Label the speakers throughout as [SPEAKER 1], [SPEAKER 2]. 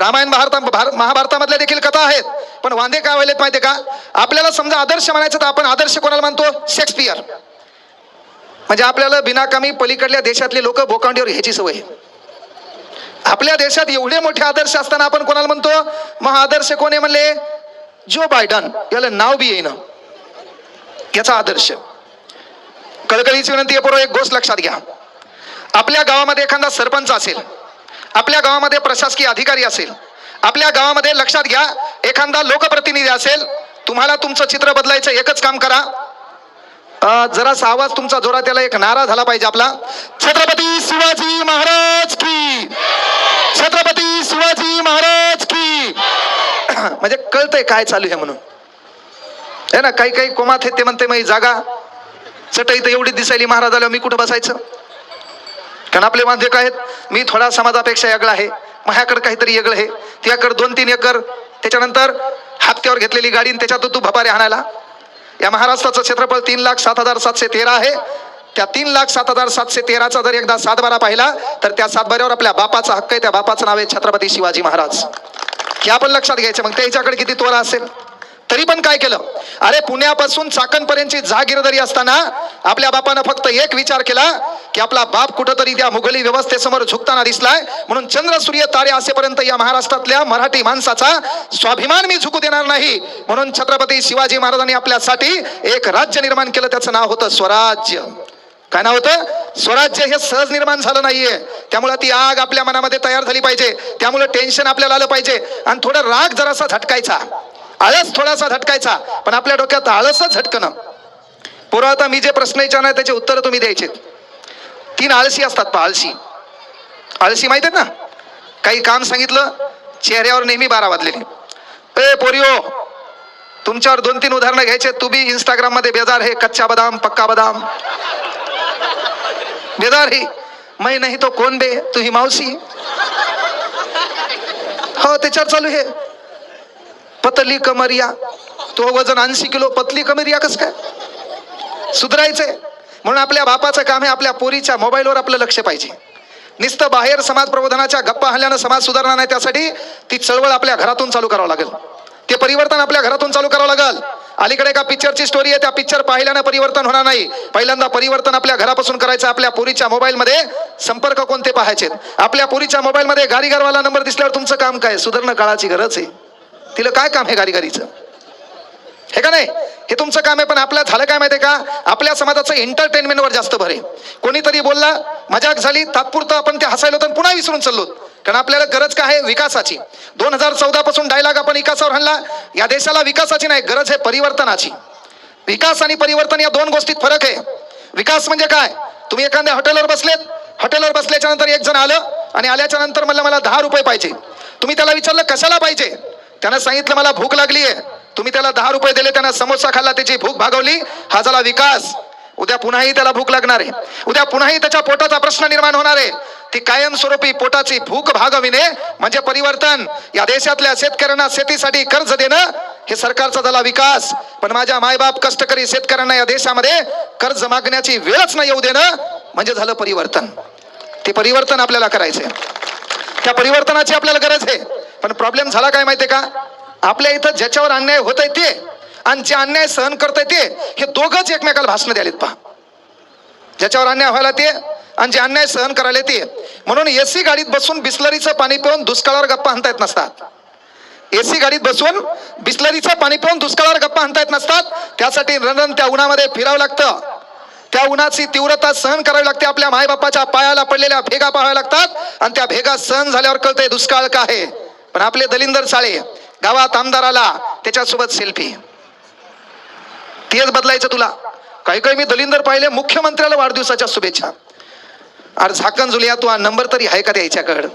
[SPEAKER 1] रामायण भारता भार- महाभारतामधल्या देखील कथा आहेत. पण वांदे काय व्हायलेत माहिती का? आपल्याला समजा आदर्श म्हणायचं तर आपण आदर्श कोणाला मानतो शेक्सपियर. म्हणजे आपल्याला बिनाकामी पलीकडल्या देशातले लोक भोकांडीवर ह्याची सवय आहे. आपल्या देशात एवढे मोठे आदर्श असताना आपण कोणाला म्हणतो? मग आदर्श कोण आहे म्हणले? जो बायडन याला नाव बी येईन. याचा आदर्श. कळकळीची विनंती आहे पूर्व एक गोष्ट लक्षात घ्या. आपल्या गावामध्ये एखादा सरपंच असेल आपल्या गावामध्ये प्रशासकीय अधिकारी असेल आपल्या गावामध्ये लक्षात घ्या एखादा लोकप्रतिनिधी असेल तुम्हाला तुमचं चित्र बदलायचं एकच काम करा. जरासा आवाज तुमचा जोरात त्याला एक नारा झाला पाहिजे आपला. छत्रपती शिवाजी महाराज की. छत्रपती शिवाजी महाराज की. म्हणजे कळतंय काय चालू आहे म्हणून. आहे ना काही काही कोमात आहेत ते म्हणते मग जागा. चटई तर एवढी दिसायली महाराजाला मी कुठं बसायचं? कारण आपले वांधे काय आहेत. मी थोडा समाजापेक्षा वेगळा आहे. माझ्याकडे काहीतरी वेगळं आहे. त्याकडे दोन तीन एकर त्याच्यानंतर हप्त्यावर घेतलेली गाडी आणि त्याच्यातून तू भपारे आणायला. या महाराष्ट्राचं क्षेत्रफळ तीन लाख सात हजार सातशे तेरा आहे. त्या तीन लाख सात हजार सातशे तेराचा जर एकदा सातबारा पाहिला तर त्या सातबाऱ्यावर आपल्या बापाचा हक्क आहे. त्या बापाचं नाव आहे छत्रपती शिवाजी महाराज. हे आपण लक्षात घ्यायचं. मग त्याच्याकडे किती तोरा असेल? तरी पण काय केलं? अरे पुण्यापासून चाकणपर्यंतची जहागिरदारी असताना आपल्या बापानं फक्त एक विचार केला की आपला बाप कुठंतरी त्या मुघली व्यवस्थेसमोर झुकताना दिसलाय. म्हणून चंद्र सूर्य तारे असेपर्यंत या महाराष्ट्रातल्या मराठी माणसाचा स्वाभिमान मी झुकू देणार नाही. म्हणून छत्रपती शिवाजी महाराजांनी आपल्यासाठी एक राज्य निर्माण केलं. त्याचं नाव होतं स्वराज्य. काय नाव होतं? स्वराज्य हे सहज निर्माण झालं नाहीये. त्यामुळे ती आग आपल्या मनामध्ये तयार झाली पाहिजे. त्यामुळे टेन्शन आपल्याला आलं पाहिजे. आणि थोडं राग जरासा झटकायचा. आळस थोडासा झटकायचा पण आपल्या डोक्यात आळसच झटकणं. पोरं आता मी जे प्रश्न विचारणार त्याचे उत्तर तुम्ही द्यायचे तीन आळशी असतात पहा आळशी. आळशी माहीत आहेत ना? काही काम सांगितलं चेहऱ्यावर नेहमी बारा वाजलेले. ए पोरिओ तुमच्यावर दोन तीन उदाहरणं घ्यायचे तू बी इंस्टाग्राममध्ये बेजार हे कच्चा बदाम पक्का बदाम. बेजार ही. मै नाही तो कोण बे? तू ही मावशी. हो त्याच्यावर चालू हे पतली कमरिया. तो वजन ऐंशी किलो पतली कमरिया कस काय? सुधरायचंय. म्हणून आपल्या बापाचं काम आहे आपल्या पोरीच्या मोबाईलवर आपलं लक्ष पाहिजे. नुसतं बाहेर समाज प्रबोधनाच्या गप्पा हल्ल्यानं समाज सुधारणार नाही त्यासाठी ती चळवळ आपल्या घरातून चालू करावं लागेल. ते परिवर्तन आपल्या घरातून चालू करावं लागेल. अलीकडे एका पिक्चरची स्टोरी आहे त्या पिक्चर पाहिल्यानं परिवर्तन होणार नाही. पहिल्यांदा परिवर्तन आपल्या घरापासून करायचं आपल्या पोरीच्या मोबाईलमध्ये संपर्क कोणते पाहायचे आपल्या पोरीच्या मोबाईलमध्ये गारीगारवाला नंबर दिसल्यावर तुमचं काम काय? सुधारणं काळाची गरज आहे. तिला काय काम आहे गारीगारीचं हे का नाही? हे तुमचं काम आहे पण आपल्या झालं काय माहितीये का? आपल्या समाजाचं एंटरटेनमेंटवर जास्त भर आहे. कोणीतरी बोलला मजाक झाली तात्पुरतं आपण ते हसायलो तर पुन्हा विसरून चाललो कारण आपल्याला गरज काय आहे? विकासाची. दोन हजार चौदा पासून डायलॉग आपण विकासावर हणला या देशाला विकासाची नाही गरज आहे परिवर्तनाची. विकास आणि परिवर्तन या दोन गोष्टीत फरक आहे. विकास म्हणजे काय? तुम्ही एखाद्या हॉटेलवर बसलेत. हॉटेलवर बसल्याच्या नंतर एक जण आलं आणि आल्याच्यानंतर मला मला दहा रुपये पाहिजे. तुम्ही त्याला विचारलं कशाला पाहिजे? त्यानं सांगितलं मला भूक लागली आहे तुम्ही त्याला दहा रुपये दिले त्यानं समोसा खाल्ला त्याची भूक भागवली. हा झाला विकास. उद्या पुन्हाही त्याला भूक लागणार आहे. उद्या पुन्हाही त्याच्या पोटाचा प्रश्न निर्माण होणार आहे. ती कायमस्वरूपी पोटाची भूक भागविणे म्हणजे परिवर्तन. या देशातल्या शेतकऱ्यांना शेतीसाठी कर्ज देणं हे सरकारचा झाला विकास. पण माझ्या मायबाप कष्टकरी शेतकऱ्यांना या देशामध्ये कर्ज मागण्याची वेळच नाही येऊ देणं म्हणजे झालं परिवर्तन. ते परिवर्तन आपल्याला करायचंय. त्या परिवर्तनाची आपल्याला गरज आहे. पण प्रॉब्लेम झाला काय माहितीये का? आपल्या इथं ज्याच्यावर अन्याय होत आहे ते आणि जे अन्याय सहन करतंय ते हे दोघंच एकमेकाला भाषणं द्यालेत पहा. ज्याच्यावर अन्याय व्हायला ते आणि जे अन्याय सहन करायला ते. म्हणून एसी गाडीत बसून बिस्लरीचं पाणी पिऊन दुष्काळावर गप्पा आणता येत नसतात. एसी गाडीत बसून बिस्लरीचं पाणी पिऊन दुष्काळावर गप्पा आणता येत नसतात. त्यासाठी रणरण त्या उन्हामध्ये फिरावं लागतं. त्या उन्हाची तीव्रता सहन करावी लागते. आपल्या मायबापाच्या पायाला पडलेल्या भेगा पाहाव्या लागतात. आणि त्या भेगा सहन झाल्यावर कळतंय दुष्काळ का आहे. पण आपले दलिंदर साळे गावात आमदार आला त्याच्यासोबत सेल्फी तेच बदलायचं तुला. काही काही मी दलिंदर पाहिले मुख्यमंत्र्याला वाढदिवसाच्या शुभेच्छा. अरे झाकण जुलिया तू हा नंबर तरी आहे का त्याच्याकडं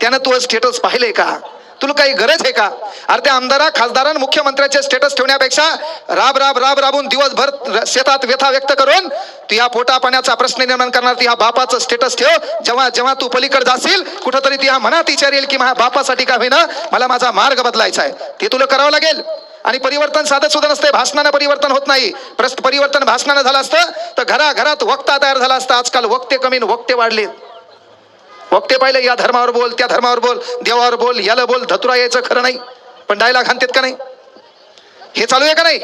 [SPEAKER 1] त्यानं तू स्टेटस पाहिलंय का? तुला काही गरज आहे का? अरे त्या आमदारा खासदारां मुख्यमंत्र्याचे स्टेटस ठेवण्यापेक्षा राब राब राब राबून दिवसभर शेतात व्यथा व्यक्त करून तू या पोटा पाण्याचा प्रश्न निर्माण करणार ती ह्या बापाचं स्टेटस ठेव. जेव्हा जेव्हा तू पलीकडे जाशील कुठंतरी ती ह्या मनात विचारेल की माझ्या बापासाठी का होईना मला माझा मार्ग बदलायचा आहे. ते तुला करावं लागेल. आणि परिवर्तन साधं सुद्धा नसते भाषणानं परिवर्तन होत नाही. प्रस्त परिवर्तन भाषणानं झालं असतं तर घराघरात वक्ता तयार झाला असता. आजकाल वक्ते कमी वक्ते वाढले वक्ते पाहिलं या धर्मावर बोल त्या धर्मावर बोल देवावर बोल याला बोल धतुरा यायचं खरं नाही. पण डायलॉग हाणतेत का नाही? हे चालू आहे का नाही?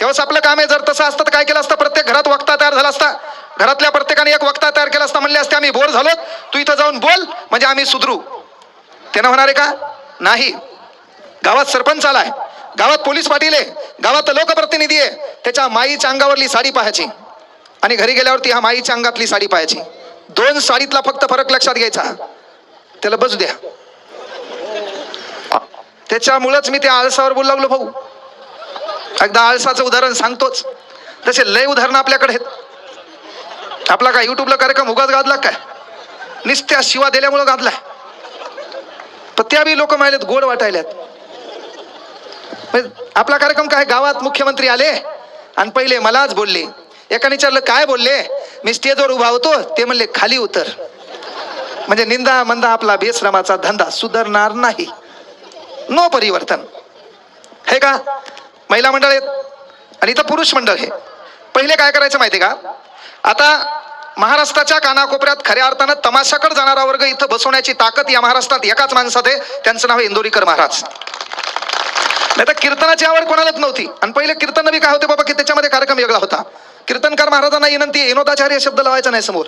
[SPEAKER 1] तेव्हाच आपलं काम आहे जर तसं असतं तर काय केलं असतं? प्रत्येक घरात वक्ता तयार झाला असता. घरातल्या प्रत्येकाने एक वक्ता तयार केला असता म्हणले असते आम्ही बोर झालो तू इथं जाऊन बोल म्हणजे आम्ही सुधरू. त्यानं होणार आहे का? नाही. गावात सरपंच आलाय. गावात पोलीस पाटील आहे. गावात लोकप्रतिनिधी आहे. त्याच्या माईच्या अंगावरली साडी पाहायची. आणि घरी गेल्यावरती ह्या माईच्या अंगातली साडी पाहायची. दोन साडीतला फक्त फरक लक्षात घ्यायचा. त्याला बसू द्या. त्याच्यामुळंच मी त्या आळसावर बोलू लागलो भाऊ. एकदा आळसाचं उदाहरण सांगतोच. तसे लय उदाहरणं आपल्याकडे आहेत. आपला काय युट्यूबला कार्यक्रम उगाच गाजला काय? निस्त्या शिवा दिल्यामुळं गाजलाय पण त्या बी लोक माहिलेत गोड वाटायल्यात. म्हणजे आपला कार्यक्रम काय? गावात मुख्यमंत्री आले आणि पहिले मलाच बोलले. एकाने विचारलं काय बोलले? मी स्टेजवर उभा होतो ते म्हणले खाली उतर. म्हणजे निंदा मंदा आपला बेश्रमाचा धंदा सुधारणार नाही. नो परिवर्तन. हे का? महिला मंडळ आहेत आणि इथं पुरुष मंडळ आहे पहिले काय करायचं माहिती का? आता महाराष्ट्राच्या कानाकोपऱ्यात खऱ्या अर्थानं तमाशाकडे जाणारा वर्ग इथं बसवण्याची ताकद या महाराष्ट्रात एकाच माणसात आहे. त्यांचं नाव आहे इंदोरीकर महाराज. नाही तर कीर्तनाची आवड कोणालाच नव्हती. आणि पहिले कीर्तन बी काय होते बाबा की त्याच्यामध्ये कार्यक्रम वेगळा होता. कीर्तनकार महाराजांना विनंती आहे, विनोदाचार्य शब्द लावायचा नाही समोर.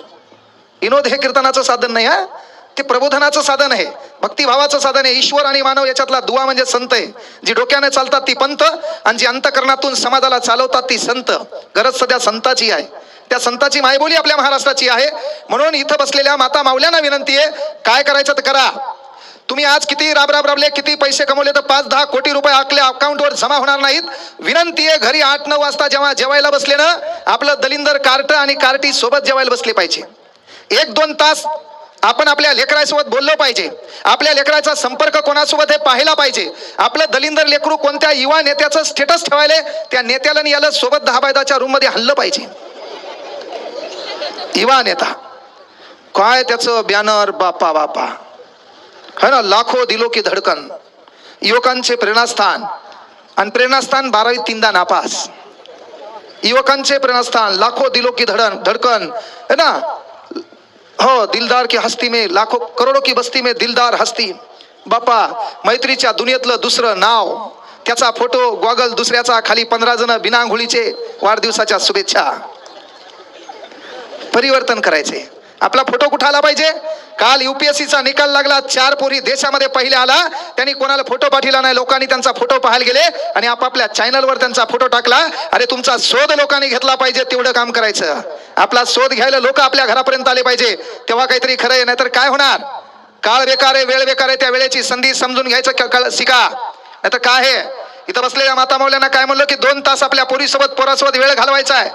[SPEAKER 1] विनोद हे कीर्तनाचं साधन नाही हा? ते प्रबोधनाचं साधन आहे भक्तिभावाचं साधन आहे. ईश्वर आणि मानव याच्यातला दुवा म्हणजे संत आहे. जी डोक्याने चालतात ती पंत आणि जी अंतकरणातून समाजाला चालवतात ती संत. गरज सध्या संताची आहे. त्या संताची मायबोली आपल्या महाराष्ट्राची आहे. म्हणून इथं बसलेल्या माता माऊल्यांना विनंती आहे काय करायचं तर करा. तुम्ही आज किती राब राब राबले किती पैसे कमवले तर पाच दहा कोटी रुपये आपल्या अकाउंटवर जमा होणार नाहीत. विनंती आहे घरी आठ नऊ वाजता जेव्हा जेवायला बसले ना आपलं दलिंदर कार्ट आणि कार्टी सोबत जेवायला बसले पाहिजे. एक दोन तास आपण आपल्या लेकरासोबत बोललो पाहिजे. आपल्या लेकराचा संपर्क कोणासोबत हे पाहिला पाहिजे. आपलं दलिंदर लेकरू कोणत्या युवा नेत्याचं स्टेटस ठेवायले त्या नेत्याला याला सोबत दहा बायदाच्या रूममध्ये हल्लं पाहिजे. युवा नेता. काय त्याचं बॅनर बापा बापा. है ना लाखो दिलो की धडकन युवकांचे प्रेरणास्थान आणि प्रेरणास्थान बारावी तीनदा नापास. युवकांचे प्रेरणास्थान लाखो दिलो की धडन धडकन है ना? हो दिलदार की हस्ती में लाखो करोडो की बस्ती में दिलदार हस्ती. बापा मैत्रीच्या दुनियेतलं दुसरं नाव त्याचा फोटो गॉगल दुसऱ्याचा खाली पंधरा जण बिनांघोळीचे वाढदिवसाच्या शुभेच्छा. परिवर्तन करायचे. आपला फोटो कुठं आला पाहिजे? काल युपीएससीचा निकाल लागला चार पोरी देशामध्ये पहिले आला. त्यांनी कोणाला फोटो पाठवला नाही लोकांनी त्यांचा फोटो पाहायला गेले आणि आपापल्या चॅनलवर त्यांचा फोटो टाकला. अरे तुमचा शोध लोकांनी घेतला पाहिजे तेवढं काम करायचं. आपला शोध घ्यायला लोक आपल्या घरापर्यंत आले पाहिजे. तेव्हा काहीतरी खरं आहे नाहीतर काय होणार? काळ बेकार आहे वेळ बेकार आहे त्या वेळेची संधी समजून घ्यायचं क- शिका. नाहीतर काय आहे? इथं बसलेल्या माता मौल्यांना काय म्हणलं की दोन तास आपल्या पोरीसोबत पोरासोबत वेळ घालवायचा आहे.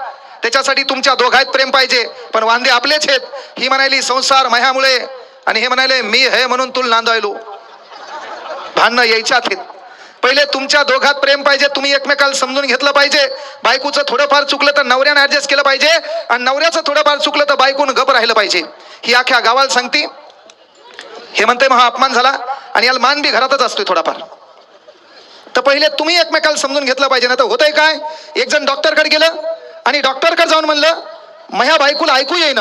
[SPEAKER 1] त्याच्यासाठी तुमच्या दोघात प्रेम पाहिजे. पण वांदे आपलेच आहेत. ही म्हणाली संसार मह्यामुळे. आणि हे म्हणाले मी हे म्हणून तुला नांदायलो भांडणं यायच्यात आहेत. पहिले तुमच्या दोघात प्रेम पाहिजे तुम्ही एकमेकाला समजून घेतलं पाहिजे. बायकोचं थोडंफार चुकलं तर नवऱ्यानं ऍडजस्ट केलं पाहिजे. आणि नवऱ्याचं थोडंफार चुकलं तर बायकोनं गप राहिलं पाहिजे. ही अख्ख्या गावाला सांगती. हे म्हणते मग हा अपमान झाला. आणि याला मान बी घरातच असतोय थोडाफार. तर पहिले तुम्ही एकमेकाला समजून घेतलं पाहिजे ना तर होतंय काय? एक जण डॉक्टरकडे गेलं आणि डॉक्टरकडे जाऊन म्हणलं माझ्या बायकोला ऐकू येईन.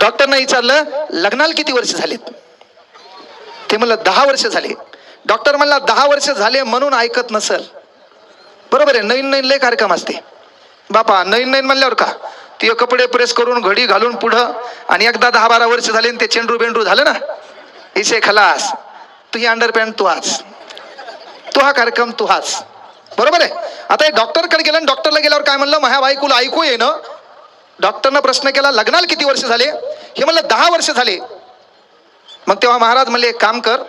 [SPEAKER 1] डॉक्टरनं विचारलं लग्नाला किती वर्ष झालेत? ते म्हणलं दहा वर्ष झाले. डॉक्टर म्हणला दहा वर्ष झाले म्हणून ऐकत नसल. बरोबर आहे नवीन नवीन लय कार्यक्रम असते. बापा नवीन नवीन म्हणल्यावर का? ते कपडे प्रेस करून घडी घालून पुढं आणि एकदा दहा बारा वर्ष झाले ते चेंडू बेंडू झालं ना? इसे खलास. तू ही अंडरपॅन्ट तू हाच तो हा कार्यक्रम तू हाच. बरोबर आहे? आता हे डॉक्टरकडे गेलं आणि डॉक्टरला गेल्यावर काय म्हणलं? माझ्या बायकोला ऐकू ये ना डॉक्टरनं प्रश्न केला लग्नाला किती वर्ष झाले? हे म्हणलं दहा वर्ष झाले. मग तेव्हा महाराज म्हणले एक काम कर.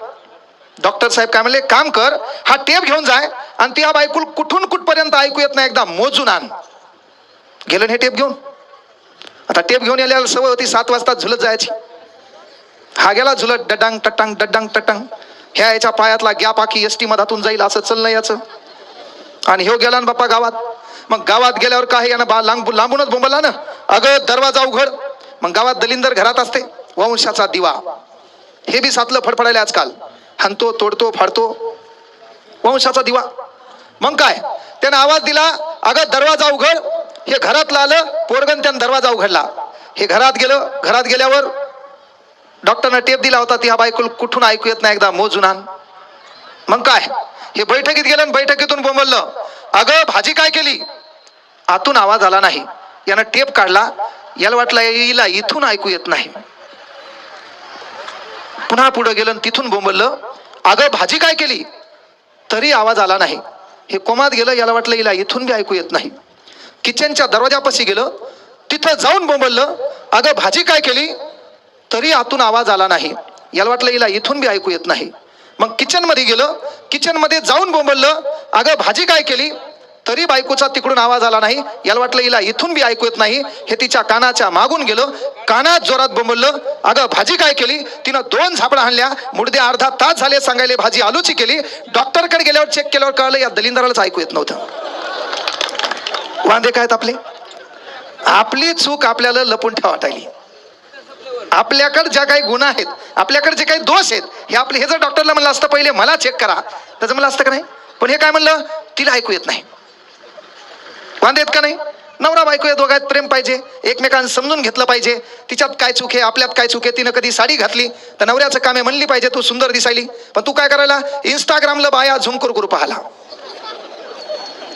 [SPEAKER 1] डॉक्टर साहेब काय म्हणले काम कर हा टेप घेऊन जाय आणि त्या बायकुल कुठून कुठपर्यंत ऐकू येत नाही एकदा मोजून आण. गेलं हे टेप घेऊन? आता टेप घेऊन यायला सवय होती सात वाजता झुलत जायची. हा गेला झुलत डडांग टटांग डडांग टटांग. ह्या याच्या पायातला गॅप आखी एस टी मधातून जाईल असं चाललं याचं. आणि ह्यो गेला ना बाप्पा गावात. मग गावात गेल्यावर काय यानं बा लांब लांबूनच बोंबला ना? अगं दरवाजा उघड. मग गावात दलिंदर घरात असते. वंशाचा दिवा. हे बी सातलं फडफडायला आजकाल. हनतो तोडतो फाडतो. वंशाचा दिवा. मग काय? त्यानं आवाज दिला अगं दरवाजा उघड. हे घरातलं आलं पोरगन त्यानं दरवाजा उघडला. हे घरात गेलं घरात गेल्यावर डॉक्टरनं टेप दिला होता ती हा बायको कुठून ऐकू येत नाही एकदा? मोजून आण. मग काय? हे बैठकीत गेलं आणि बैठकीतून बोंबललं. अगं भाजी काय केली? आतून आवाज आला नाही. यानं टेप काढला. याला वाटला येईला इथून ऐकू येत नाही. पुन्हा पुढे गेलं तिथून बोंबललं. अगं भाजी काय केली? तरी आवाज आला नाही. हे कोमात गेलं याला वाटलं हिला इथून बी ऐकू येत नाही. किचनच्या दरवाजापाशी गेलं. तिथं जाऊन बोंबललं. अगं भाजी काय केली? तरी आतून आवाज आला नाही. याला वाटलं हिला इथून बी ऐकू येत नाही. मग किचनमध्ये गेलं किचनमध्ये जाऊन बोंबललं. अगं भाजी काय केली? तरी बायकोचा तिकडून आवाज आला नाही. याला वाटलं हिला इथून बी ऐकू येत नाही. हे तिच्या कानाच्या मागून गेलं. कानात जोरात बोंबललं. अगं भाजी काय केली? तिनं दोन झापडा आणल्या. मुडदे अर्धा तास झाले सांगायला भाजी आलूची केली. डॉक्टरकडे गेल्यावर चेक केल्यावर कळलं या दलिंदरालाच ऐकू येत नव्हतं. वांदे काय आहेत आपले? आपली चूक आपल्याला लपून ठेवा वाटायली आपल्याकडे ज्या काही गुन्हा आहेत आपल्याकडे जे काही दोष आहेत हे आपले हे जर डॉक्टरला म्हणलं असतं पहिले मला चेक करा. त्याचं म्हणलं असतं का नाही? पण हे काय म्हणलं? तिला ऐकू येत नाही. वांदे येत का नाही? नवरा बायको या दोघात प्रेम पाहिजे. एकमेकांना समजून घेतलं पाहिजे. तिच्यात काय चूक आहे आपल्यात काय चूक आहे तिनं कधी साडी घातली तर नवऱ्याचं कामे म्हणली पाहिजे तू सुंदर दिसायली. पण तू काय करायला? इंस्टाग्रामला बाया झुमकुर करू करू पाहाला.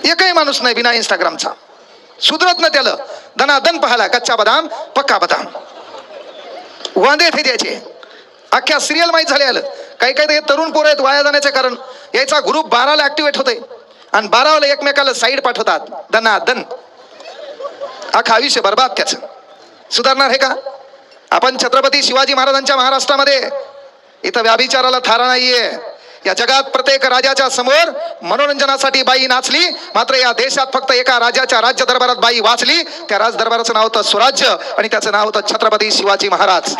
[SPEAKER 1] एकही माणूस नाही बिना इंस्टाग्रामचा सुधरत ना त्याला. दनादन पाहाला कच्चा बदाम पक्का बदाम. वांदे थे द्यायचे. अख्ख्या सिरियल माहीत झाले आलं. काही काही हे तरुण पोरं आहेत वाया जाण्याचे कारण. याचा ग्रुप बाराला ऍक्टिवेट होते आणि बारावाला एकमेकाला साईड पाठवतात. दना दन अख्खा आयुष्य बरबाद त्याचं. सुधारणार हे का? आपण छत्रपती शिवाजी महाराजांच्या महाराष्ट्रामध्ये इथं व्याभिचाराला थारा नाहीये. या जगात प्रत्येक राजाच्या समोर मनोरंजनासाठी बाई नाचली. मात्र या देशात फक्त एका राजाच्या राज्य दरबारात बाई वाचली. त्या राज दरबाराचं नाव होतं स्वराज्य आणि त्याचं नाव होतं छत्रपती शिवाजी महाराज.